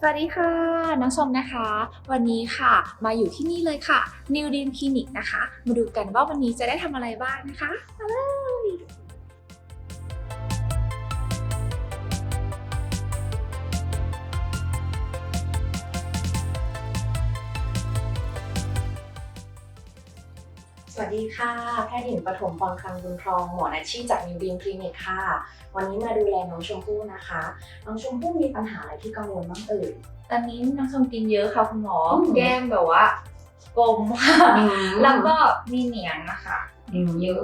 สวัสดีค่ะ น้องชมนะคะ วันนี้ค่ะ มาอยู่ที่นี่เลยค่ะ New Dream Clinic นะคะ มาดูกันว่าวันนี้จะได้ทำอะไรบ้างนะคะมาเลย สวัสดีค่ะ แพทย์หญิงปฐมพรคลังบุญทอง หมออาชีพจากนิวดีมคลินิกค่ะ วันนี้มาดูแลน้องชมพู่นะคะ น้องชมพู่มีปัญหาอะไรที่กังวลบ้างเอ่ยตอนนี้น้องชมกินเยอะค่ะคุณหมออืมแก้มแบบว่ากลมค่ะแล้วก็มีเหนียงนะคะเยอะ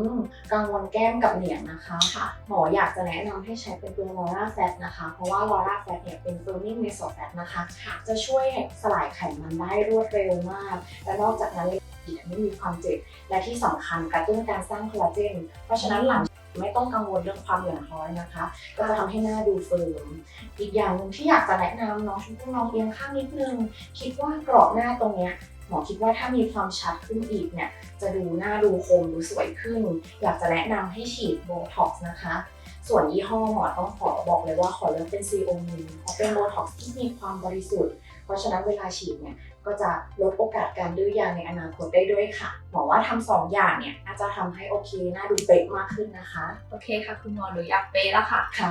กังวลแก้มกับเหนียงนะคะค่ะหมออยากจะแนะนำให้ใช้เป็นตัวลอร่าแฟตนะคะ เพราะว่าลอร่าแฟตเนี่ยเป็นเฟอร์มิงเมโซแฟตนะคะค่ะจะช่วยสลายไขมันได้รวดเร็วมาก และนอกจากนั้น เลยไม่มีความเจ็บ และที่สำคัญกระตุ้นการสร้างคอลลาเจน เพราะฉะนั้นหลังไม่ต้องกังวลเรื่องความเหย่อนคล้อยนะคะ ก็จะทำให้หน้าดูเฟิร์ม อีกอย่างหนึ่งที่อยากจะแนะนำน้องชมพู่น้องเอียงข้างนิดนึง คิดว่ากรอบหน้าตรงเนี้ยหมอคิดว่าถ้ามีความชัดขึ้นอีกเนี่ย จะดูหน้าดูคมดูสวยขึ้น อยากจะแนะนำให้ฉีดโบท็อกซ์นะคะ ส่วนยี่ห้อหมอต้องขอบอกเลยว่าขอเลือกเป็นซีโอมีเพราะเป็นโบท็อกซ์ที่มีความบริสุทธิ์ เพราะฉะนั้นเวลาฉีดเนี่ย ก็จะลดโอกาสการดื้อยาในอนาคตได้ด้วยค่ะ หมอว่าทำสองอย่างเนี่ยน่าจะทำให้โอเคหน้าดูเป๊ะมากขึ้นนะคะ โอเคค่ะ คุณหมอหนูอยากเป๊ะแล้วค่ะค่ะ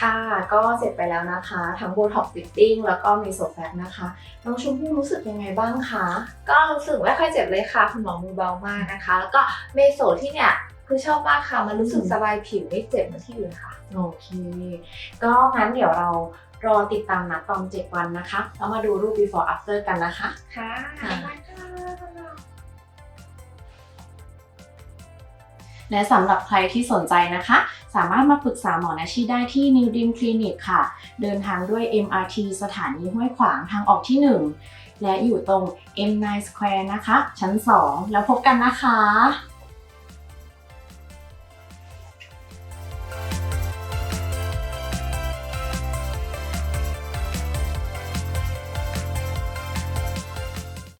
ค่ะก็เสร็จไปแล้วนะคะ ทั้งโบท็อกฟิตติ้งแล้วก็มีโซแฟตนะคะ น้องชมพู่รู้สึกยังไงบ้างคะก็รู้สึกไม่ค่อยเจ็บเลยค่ะ คุณหมอมือเบามากนะคะ แล้วก็เมโซที่เนี่ยคือชอบมากค่ะ มันรู้สึกสบายผิวไม่เจ็บเหมือนที่อื่นค่ะ โอเค ก็งั้นเดี๋ยวเรารอติดตามนัดตอน 7 วันนะคะ แล้วมาดูรูป before after กันนะคะ ค่ะค่ะบ๊ายบายค่ะ และสำหรับใครที่สนใจนะคะ สามารถมาปรึกษาหมอนาชีได้ที่ New Dream Clinic ค่ะ เดินทางด้วย MRT สถานีห้วยขวางทางออกที่ 1 และอยู่ตรง M9 Square นะคะ ชั้น 2 แล้วพบกันนะคะ